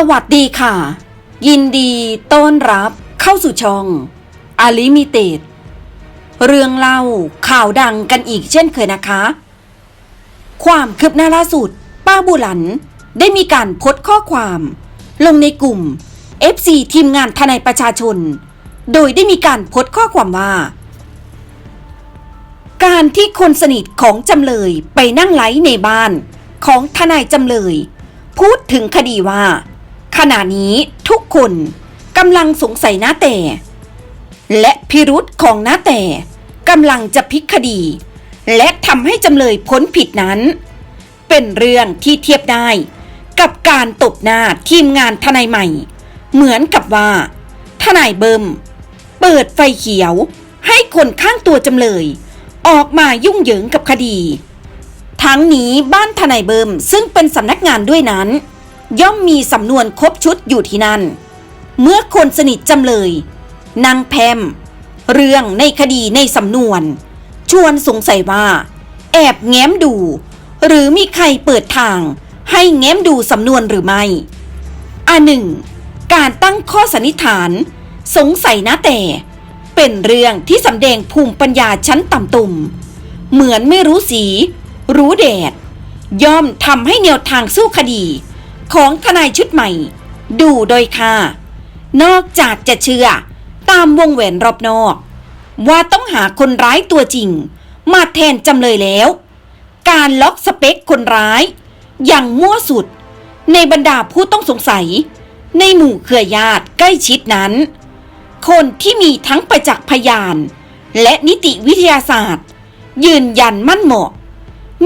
สวัสดีค่ะ ยินดีต้อนรับเข้าสู่ช่องอาลิมิเต็ดเรื่องเล่าข่าวดังกันอีกเช่นเคยนะคะ ความคืบหน้าล่าสุด ป้าบุหลันได้มีการโพสต์ข้อความ ลงในกลุ่ม FC ทีมงานทนายประชาชน โดยได้มีการโพสต์ข้อความว่า การที่คนสนิทของจำเลยไปนั่งไลฟ์ในบ้านของทนายจำเลย พูดถึงคดีว่า ขณะนี้ทุกคนกำลังสงสัยน้าแต่ และพิรุษของน้าแต่กำลังจะพลิกคดี และทำให้จำเลยพ้นผิดนั้น เป็นเรื่องที่เทียบได้กับการตบหน้าทีมงานทนายใหม่ เหมือนกับว่า ทนายเบิมเปิดไฟเขียวให้คนข้างตัวจำเลย ออกมายุ่งเหยิงกับคดี ทั้งนี้บ้านทนายเบิมซึ่งเป็นสำนักงานด้วยนั้น ย่อมมีสำนวนครบชุดอยู่ที่นั่น เมื่อคนสนิทจำเลยนางแพม เรื่องในคดีในสำนวน ชวนสงสัยว่า แอบแง้มดู หรือมีใครเปิดทางให้แง้มดูสำนวนหรือไม่อันหนึ่ง การตั้งข้อสันนิษฐาน สงสัยนะแต่ เป็นเรื่องที่สำแดงภูมิปัญญาชั้นต่ำตุ่ม เหมือนไม่รู้สี รู้แดด ย่อมทำให้แนวทางสู้คดี ของทนายชุดใหม่ ดูโดยค่ะ นอกจากจะเชื่อ ตามวงแหวนรอบนอก ว่าต้องหาคนร้ายตัวจริง มาแทนจำเลยแล้ว การล็อกสเปคคนร้าย อย่างมั่วสุด ในบรรดาผู้ต้องสงสัย ในหมู่เครือญาติใกล้ชิดนั้น คนที่มีทั้งประจักษ์พยาน และนิติวิทยาศาสตร์ ยืนยันมั่นเหมาะ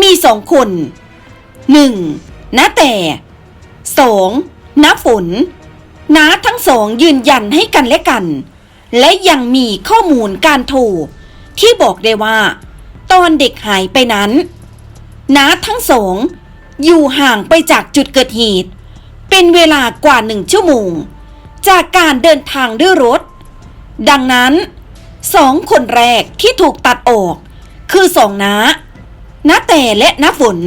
มีสองคนหนึ่งนาแต่ สองน้าฝนน้าทั้งสองยืนยันให้กันและกัน และยังมีข้อมูลการโทรที่บอกได้ว่า ตอนเด็กหายไปนั้นน้าทั้งสองอยู่ห่างไปจากจุดเกิดเหตุ เป็นเวลากว่าหนึ่งชั่วโมง จากการเดินทางด้วยรถ ดังนั้นสองคนแรกที่ถูกตัดออก คือสองน้าน้าแต่และน้าฝน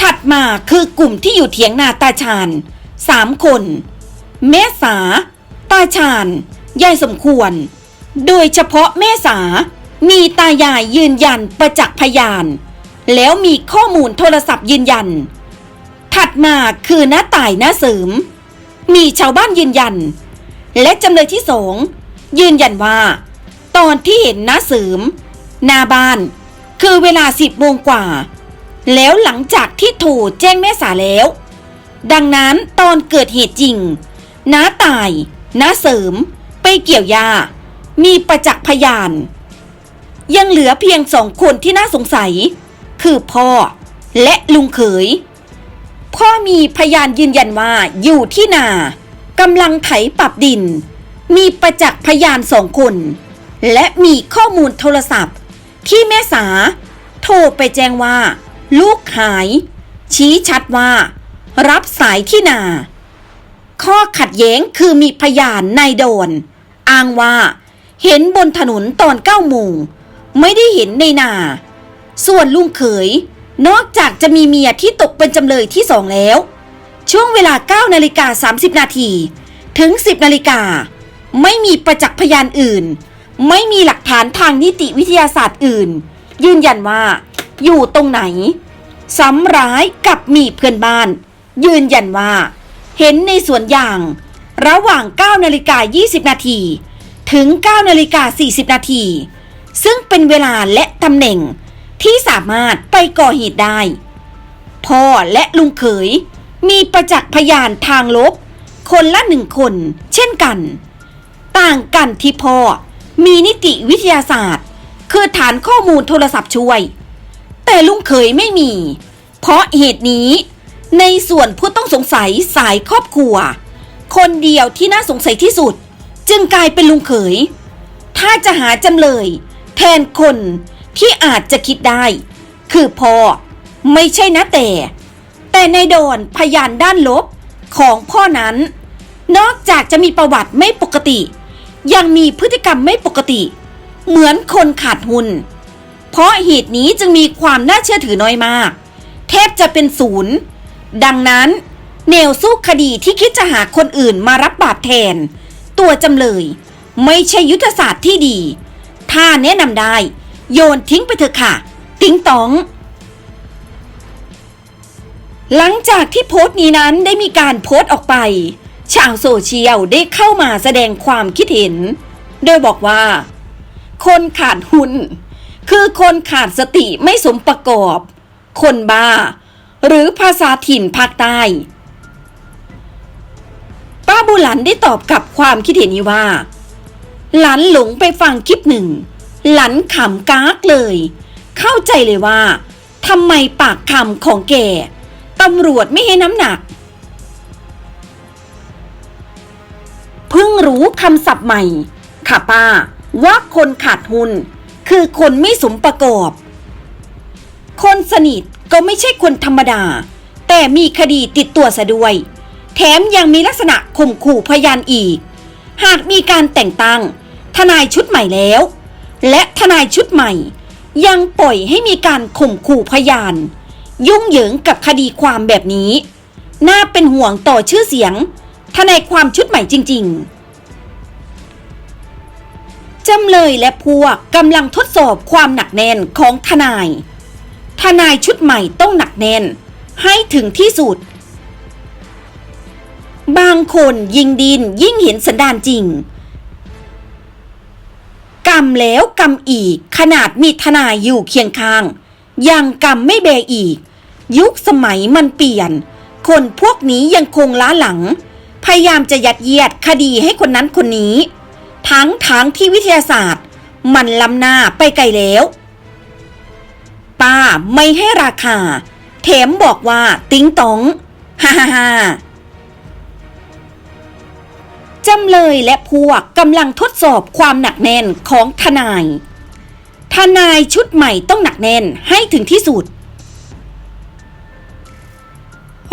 ถัดมาคือกลุ่มที่อยู่เถียงนาตาชาญสามคนแม่สาตาชาญยายสมควร โดยเฉพาะแม่สามีตายายยืนยันประจักษ์พยาน แล้วมีข้อมูลโทรศัพท์ยืนยัน ถัดมาคือน้าต่ายน้าเสริม มีชาวบ้านยืนยัน และจำเลยที่สองยืนยันว่า ตอนที่เห็นน้าเสริมหน้าบ้าน คือเวลาสิบโมงกว่า แล้วหลังจากที่โทรแจ้งแม่สาแล้ว ดังนั้นตอนเกิดเหตุจริง น้าตาย น้าเสริม ไปเกี่ยวยา มีประจักษ์พยาน ยังเหลือเพียงสองคนที่น่าสงสัย คือพ่อและลุงเขย พ่อมีพยานยืนยันว่าอยู่ที่นากำลังไถปรับดิน มีประจักษ์พยานสองคน และมีข้อมูลโทรศัพท์ ที่แม่สา โทรไปแจ้งว่า ลูกหาย ชี้ชัดว่า รับสายที่นา ข้อขัดแย้งคือมีพยานนายโดน อ้างว่า เห็นบนถนนตอนเก้าโมงไม่ได้เห็นในนา ส่วนลุงเขย นอกจากจะมีเมียที่ตกเป็นจำเลยที่สองแล้ว ช่วงเวลา9นาฬิกา30 นาทีถึง 10นาฬิกาไม่มีประจักษ์พยานอื่น ไม่มีหลักฐานทางนิติวิทยาศาสตร์อื่น ยืนยันว่า อยู่ตรงไหนซ้ำร้ายกับมีเพื่อนบ้าน ยืนยันว่า เห็นในสวนยาง ระหว่าง 9 นาฬิกา 20 นาที ถึง 9 นาฬิกา 40 นาที ซึ่งเป็นเวลาและตำแหน่งที่สามารถไปก่อเหตุได้ พ่อและลุงเขย มีประจักษ์พยานทางลบ คนละหนึ่งคน เช่นกัน ต่างกันที่พ่อมีนิติวิทยาศาสตร์ คือฐานข้อมูลโทรศัพท์ช่วย แต่ลุงเขยไม่มี เพราะเหตุนี้ ในส่วนผู้ต้องสงสัยสายครอบครัว คนเดียวที่น่าสงสัยที่สุด จึงกลายเป็นลุงเขย ถ้าจะหาจำเลย แทนคนที่อาจจะคิดได้ คือพ่อไม่ใช่นะแต่ แต่ในโดนพยานด้านลบของพ่อนั้น นอกจากจะมีประวัติไม่ปกติ ยังมีพฤติกรรมไม่ปกติ เหมือนคนขาดหุน เพราะเหตุนี้จึงมีความน่าเชื่อถือน้อยมาก แทบจะเป็นศูนย์ ดังนั้นแนวสู้คดีที่คิดจะหาคนอื่นมารับบาปแทน ตัวจำเลย ไม่ใช่ยุทธศาสตร์ที่ดี ถ้าแนะนำได้ โยนทิ้งไปเถอะค่ะ ติ้งตอง หลังจากที่โพสต์นี้นั้นได้มีการโพสต์ออกไป ชาวโซเชียลได้เข้ามาแสดงความคิดเห็น โดยบอกว่า คนขาดหุ้น คือคนขาดสติไม่สมประกอบ คนบ้า หรือภาษาถิ่นภาคใต้ ป้าบุหลันได้ตอบกับความคิดเห็นนี้ว่า หลันหลงไปฟังคลิปหนึ่ง หลันขำกากเลย เข้าใจเลยว่าทำไมปากคำของแกตำรวจไม่ให้น้ำหนัก เพิ่งรู้คำศัพท์ใหม่ ค่ะป้า ว่าคนขาดหุ้น คือคนไม่สมประกอบ คนสนิทก็ไม่ใช่คนธรรมดา แต่มีคดีติดตัวซะด้วย แถมยังมีลักษณะข่มขู่พยานอีก หากมีการแต่งตั้ง ทนายชุดใหม่แล้ว และทนายชุดใหม่ ยังปล่อยให้มีการข่มขู่พยาน ยุ่งเหยิงกับคดีความแบบนี้ น่าเป็นห่วงต่อชื่อเสียง ทนายความชุดใหม่จริง ๆ จำเลยและพวกกำลังทดสอบความหนักแน่นของทนาย ทนายชุดใหม่ต้องหนักแน่น ให้ถึงที่สุด บางคนยิงดินยิ่งเห็นสันดานจริงกรรมแล้วกรรมอีกขนาดมีทนายอยู่เคียงข้าง ยังกรรมไม่เบอีก ยุคสมัยมันเปลี่ยน คนพวกนี้ยังคงล้าหลัง พยายามจะยัดเยียดคดีให้คนนั้นคนนี้ ทั้งทางที่วิทยาศาสตร์ มันล้ำหน้าไปไกลแล้ว ป้าไม่ให้ราคาแถมบอกว่าติ้งตองฮ่าฮ่าฮ่าจำเลยและพวกกำลังทดสอบความหนักแน่นของทนาย ทนายชุดใหม่ต้องหนักแน่นให้ถึงที่สุด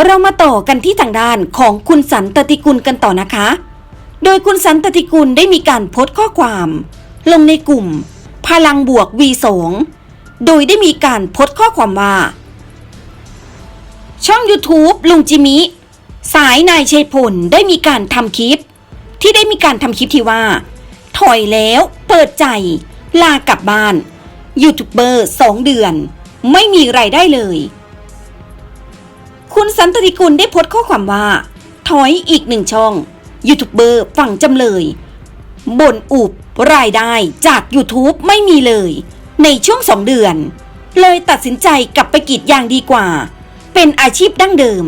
เรามาต่อกันที่ทางด้านของคุณสันตติกุลกันต่อนะคะ โดยคุณสันตติกุลได้มีการโพสต์ข้อความ ลงในกลุ่ม พลังบวก V2 โดยได้มีการโพสต์ข้อความว่า ช่อง YouTube ลุงจิมิ สายนายชัยพลได้มีการทำคลิป ที่ได้มีการทำคลิปที่ว่า ถอยแล้วเปิดใจ ลากลับบ้านยูทูบเบอร์สองเดือน ไม่มีไรายได้เลย คุณสันตติกุลได้โพสต์ข้อความว่า ถอยอีกหนึ่งช่อง ยูทูบเบอร์ฝั่งจำเลยบ่นอุบรายได้จาก YouTube ไม่มีเลย ในช่วงสองเดือน เลยตัดสินใจกลับไปกรีดยางดีกว่า เป็นอาชีพดั้งเดิม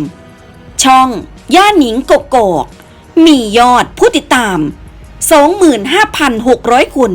ช่องย่าหนิงกกอกมียอดผู้ติดตาม 25,600 คน